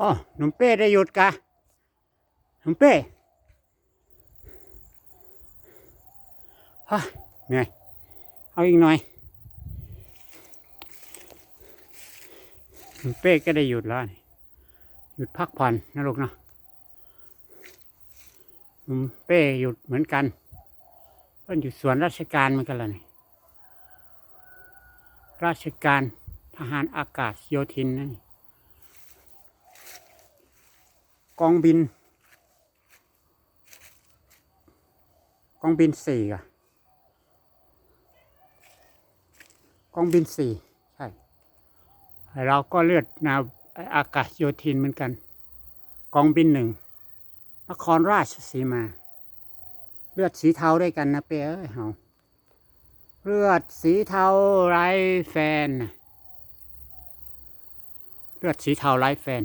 อ๋อหนุ่มเป้ได้หยุดกะหนุ่มเป้ฮะเหนื่อยเอาอีกหน่อยหนุ่มเป้ก็ได้หยุดแล้วนี่หยุดพักผ่อนนะลูกเนาะหนุ่มเป้หยุดเหมือนกันเพิ่นอยู่ส่วนราชการเหมือนกันล้วนี่ราชการทหารอากาศโยธินนั่นนี่ กองบิน กองบินสี่อะกองบินสี่ใช่เราก็เลือดนาอากาศโยธินเหมือนกัน กองบินหนึ่งนครราชสีมา เลือดสีเทาด้วยกันนะเป้เอ้ยเฮาเลือดสีเทาไร้แฟน เลือดสีเทาไร้แฟน